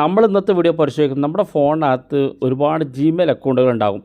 നമ്മൾ ഇന്നത്തെ വീഡിയോ പരിശോധിക്കുന്നത് നമ്മുടെ ഫോണിനകത്ത് ഒരുപാട് ജിമെയിൽ അക്കൗണ്ടുകൾ ഉണ്ടാകും.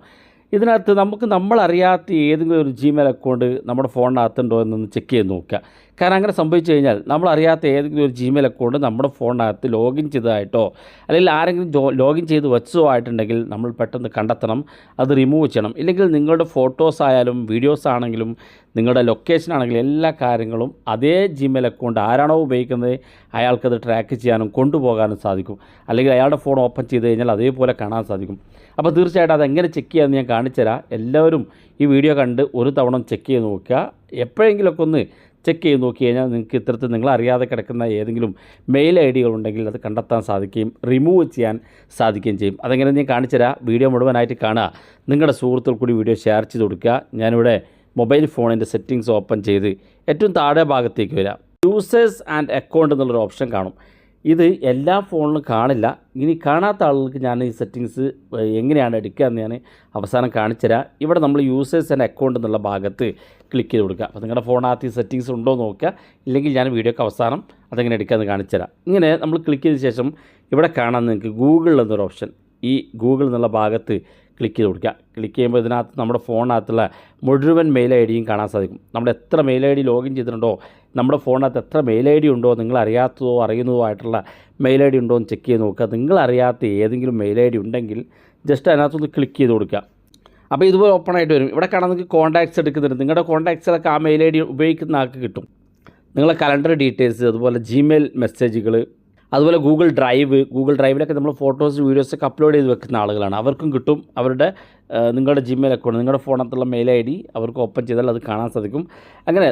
ഇതിനകത്ത് നമുക്ക് നമ്മളറിയാത്ത ഏതെങ്കിലും ഒരു ജിമെയിൽ അക്കൗണ്ട് നമ്മുടെ ഫോണിനകത്തുണ്ടോ എന്നൊന്ന് ചെക്ക് ചെയ്ത് നോക്കുക. കാരണം അങ്ങനെ സംഭവിച്ചു കഴിഞ്ഞാൽ നമ്മളറിയാത്ത ഏതെങ്കിലും ഒരു ജിമെയിൽ അക്കൗണ്ട് നമ്മുടെ ഫോണിനകത്ത് ലോഗിൻ ചെയ്തതായിട്ടോ അല്ലെങ്കിൽ ആരെങ്കിലും ലോഗിൻ ചെയ്ത് വെച്ചോ ആയിട്ടുണ്ടെങ്കിൽ നമ്മൾ പെട്ടെന്ന് കണ്ടെത്തണം അത് റിമൂവ് ചെയ്യണം. ഇല്ലെങ്കിൽ നിങ്ങളുടെ ഫോട്ടോസ് ആയാലും വീഡിയോസ് ആണെങ്കിലും നിങ്ങളുടെ ലൊക്കേഷൻ ആണെങ്കിലും എല്ലാ കാര്യങ്ങളും അതേ ജിമെയിൽ അക്കൗണ്ട് ആരാണോ ഉപയോഗിക്കുന്നത് അയാൾക്കത് ട്രാക്ക് ചെയ്യാനും കൊണ്ടുപോകാനും സാധിക്കും. അല്ലെങ്കിൽ അയാളുടെ ഫോൺ ഓപ്പൺ ചെയ്ത് കഴിഞ്ഞാൽ അതേപോലെ കാണാൻ സാധിക്കും. അപ്പോൾ തീർച്ചയായിട്ടും അതെങ്ങനെ ചെക്ക് ചെയ്യാമെന്ന് ഞാൻ കാണിച്ചുതരാം. എല്ലാവരും ഈ വീഡിയോ കണ്ട് ഒരു തവണ ചെക്ക് ചെയ്ത് നോക്കുക. എപ്പോഴെങ്കിലുമൊക്കെ ഒന്ന് ചെക്ക് ചെയ്ത് നോക്കി കഴിഞ്ഞാൽ നിങ്ങൾക്ക് ഇത്തരത്തിൽ നിങ്ങൾ അറിയാതെ കിടക്കുന്ന ഏതെങ്കിലും മെയിൽ ഐ ഡികൾ ഉണ്ടെങ്കിൽ അത് കണ്ടെത്താൻ സാധിക്കുകയും റിമൂവ് ചെയ്യാൻ സാധിക്കുകയും ചെയ്യും. അതെങ്ങനെ ഞാൻ കാണിച്ചുതരാം വീഡിയോ മുഴുവനായിട്ട് കാണുക. നിങ്ങളുടെ സുഹൃത്തുക്കൾ കൂടി വീഡിയോ ഷെയർ ചെയ്ത് കൊടുക്കുക. ഞാനിവിടെ മൊബൈൽ ഫോണിന്റെ സെറ്റിങ്സ് ഓപ്പൺ ചെയ്ത് ഏറ്റവും താഴെ ഭാഗത്തേക്ക് വരാം. യൂസേഴ്സ് ആൻഡ് അക്കൗണ്ട് എന്നുള്ളൊരു ഓപ്ഷൻ കാണും. ഇത് എല്ലാ ഫോണിലും കാണില്ല. ഇനി കാണാത്ത ആളുകൾക്ക് ഞാൻ ഈ സെറ്റിങ്സ് എങ്ങനെയാണ് എടുക്കുക എന്ന് ഞാൻ അവസാനം കാണിച്ചുതരാം. ഇവിടെ നമ്മൾ യൂസേഴ്സ് ആൻഡ് അക്കൗണ്ട് എന്നുള്ള ഭാഗത്ത് ക്ലിക്ക് ചെയ്ത് കൊടുക്കുക. അപ്പോൾ നിങ്ങളുടെ ഫോണകത്ത് ഈ സെറ്റിങ്സ് ഉണ്ടോ എന്ന് നോക്കുക. ഇല്ലെങ്കിൽ ഞാൻ വീഡിയോക്ക് അവസാനം അതെങ്ങനെ എടുക്കാമെന്ന് കാണിച്ചുതരാം. ഇങ്ങനെ നമ്മൾ ക്ലിക്ക് ചെയ്ത ശേഷം ഇവിടെ കാണാൻ നിങ്ങൾക്ക് ഗൂഗിൾ എന്നൊരു ഓപ്ഷൻ ഈ ഗൂഗിൾ എന്നുള്ള ഭാഗത്ത് ക്ലിക്ക് ചെയ്ത് കൊടുക്കുക. ക്ലിക്ക് ചെയ്യുമ്പോൾ ഇതിനകത്ത് നമ്മുടെ ഫോണിനകത്തുള്ള മുഴുവൻ മെയിൽ ഐ ഡിയും കാണാൻ സാധിക്കും. നമ്മൾ എത്ര മെയിൽ ഐ ഡി ലോഗിൻ ചെയ്തിട്ടുണ്ടോ നമ്മുടെ ഫോണിനകത്ത് എത്ര മെയിൽ ഐ ഡി ഉണ്ടോ നിങ്ങൾ അറിയാത്തതോ അറിയുന്നതോ ആയിട്ടുള്ള മെയിൽ ഐ ഡി ഉണ്ടോ എന്ന് ചെക്ക് ചെയ്ത് നോക്കുക. നിങ്ങൾ അറിയാത്ത ഏതെങ്കിലും മെയിൽ ഐ ഡി ഉണ്ടെങ്കിൽ ജസ്റ്റ് അതിനകത്തൊന്ന് ക്ലിക്ക് ചെയ്ത് കൊടുക്കുക. അപ്പോൾ ഇതുപോലെ ഓപ്പൺ ആയിട്ട് വരും. ഇവിടെ കാണാൻ നിങ്ങൾക്ക് കോൺടാക്ട്സ് എടുക്കുന്നുണ്ട്. നിങ്ങളുടെ കോൺടാക്ട്സിലൊക്കെ ആ മെയിൽ ഐ ഡി ഉപയോഗിക്കുന്ന ആൾക്ക് കിട്ടും. നിങ്ങളെ കലണ്ടർ ഡീറ്റെയിൽസ് അതുപോലെ ജിമെയിൽ മെസ്സേജുകൾ അതുപോലെ ഗൂഗിൾ ഡ്രൈവ് ഗൂഗിൾ ഡ്രൈവിലൊക്കെ നമ്മൾ ഫോട്ടോസ് വീഡിയോസൊക്കെ അപ്ലോഡ് ചെയ്ത് വെക്കുന്ന ആളുകളാണ്. അവർക്കും കിട്ടും. അവരുടെ നിങ്ങളുടെ ജിമെയിൽ അക്കൗണ്ട് നിങ്ങളുടെ ഫോണത്തുള്ള മെയിൽ ഐ ഡി അവർക്ക് ഓപ്പൺ ചെയ്താൽ അത് കാണാൻ സാധിക്കും. അങ്ങനെ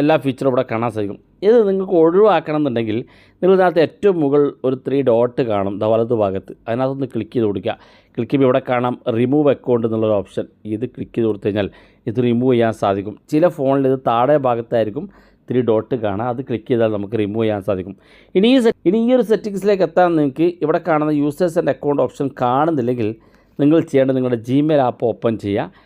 എല്ലാ ഫീച്ചറും ഇവിടെ കാണാൻ സാധിക്കും. ഇത് നിങ്ങൾക്ക് ഒഴിവാക്കണം എന്നുണ്ടെങ്കിൽ നിങ്ങൾ ഇതിനകത്ത് ഏറ്റവും മുകൾ ഒരു ത്രീ ഡോട്ട് കാണും വലത് ഭാഗത്ത്. അതിനകത്തൊന്ന് ക്ലിക്ക് ചെയ്ത് കൊടുക്കുക. ക്ലിക്ക് ചെയ്യുമ്പോൾ ഇവിടെ കാണാം റിമൂവ് അക്കൗണ്ട് എന്നുള്ളൊരു ഓപ്ഷൻ ഇത് ക്ലിക്ക് ചെയ്ത് കൊടുത്തു കഴിഞ്ഞാൽ ഇത് റിമൂവ് ചെയ്യാൻ സാധിക്കും. ചില ഫോണിൽ ഇത് താഴെ ഭാഗത്തായിരിക്കും. ത്രീ ഡോട്ട് കാണാം. അത് ക്ലിക്ക് ചെയ്താൽ നമുക്ക് റിമൂവ് ചെയ്യാൻ സാധിക്കും. ഇനി ഈ ഇനി ഈ ഒരു സെറ്റിങ്സിലേക്ക് എത്താൻ നിങ്ങൾക്ക് ഇവിടെ കാണുന്ന യൂസേഴ്സ് ആൻഡ് അക്കൗണ്ട് ഓപ്ഷൻ കാണുന്നില്ലെങ്കിൽ നിങ്ങൾ ചെയ്യേണ്ടത് നിങ്ങളുടെ ജിമെയിൽ ആപ്പ് ഓപ്പൺ ചെയ്യുക.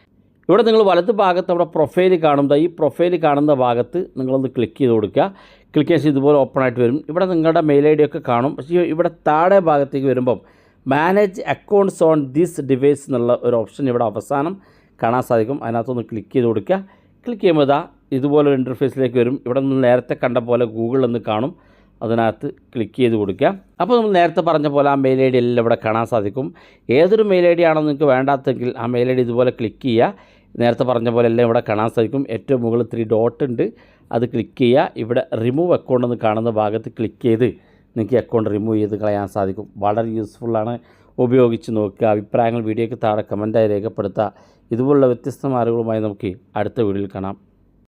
ഇവിടെ നിങ്ങൾ വലത് ഭാഗത്ത് അവിടെ പ്രൊഫൈൽ കാണുമ്പോൾ ഈ പ്രൊഫൈൽ കാണുന്ന ഭാഗത്ത് നിങ്ങളൊന്ന് ക്ലിക്ക് ചെയ്ത് കൊടുക്കുക. ക്ലിക്ക് ചെയ്ത് ഇതുപോലെ ഓപ്പൺ ആയിട്ട് വരും. ഇവിടെ നിങ്ങളുടെ മെയിൽ ഐ ഡി ഒക്കെ കാണും. പക്ഷേ ഇവിടെ താഴെ ഭാഗത്തേക്ക് വരുമ്പം manage accounts on this device എന്നുള്ള ഒരു ഓപ്ഷൻ ഇവിടെ അവസാനം കാണാൻ സാധിക്കും. അതിനകത്തൊന്ന് ക്ലിക്ക് ചെയ്ത് കൊടുക്കുക. ക്ലിക്ക് ചെയ്യുമ്പോൾ ഇതാ ഇതുപോലെ ഇന്റർഫേസിലേക്ക് വരും. ഇവിടെ നമ്മൾ നേരത്തെ കണ്ട പോലെ ഗൂഗിൾ എന്ന് കാണും. അതിനകത്ത് ക്ലിക്ക് ചെയ്ത് കൊടുക്കുക. അപ്പോൾ നമ്മൾ നേരത്തെ പറഞ്ഞ പോലെ ആ മെയിൽ ഐ ഡി എല്ലാം ഇവിടെ കാണാൻ സാധിക്കും. ഏതൊരു മെയിൽ ഐ ഡി ആണോ നിങ്ങൾക്ക് വേണ്ടാത്തെങ്കിൽ ആ മെയിൽ ഐ ഡി ഇതുപോലെ ക്ലിക്ക് ചെയ്യുക. നേരത്തെ പറഞ്ഞ പോലെ എല്ലാം ഇവിടെ കാണാൻ സാധിക്കും. ഏറ്റവും മുകളിൽ ത്രീ ഡോട്ട് ഉണ്ട്. അത് ക്ലിക്ക് ചെയ്യുക. ഇവിടെ റിമൂവ് അക്കൗണ്ട് എന്ന് കാണുന്ന ഭാഗത്ത് ക്ലിക്ക് ചെയ്ത് നിങ്ങൾക്ക് അക്കൗണ്ട് റിമൂവ് ചെയ്ത് കളയാൻ സാധിക്കും. വളരെ യൂസ്ഫുള്ളാണ് ഉപയോഗിച്ച് നോക്കുക. അഭിപ്രായങ്ങൾ വീഡിയോയ്ക്ക് താഴെ കമന്റായി രേഖപ്പെടുത്തുക. ഇതുപോലുള്ള വ്യത്യസ്തമായ അറിവുകളുമായി നമുക്ക് അടുത്ത വീഡിയോയിൽ കാണാം.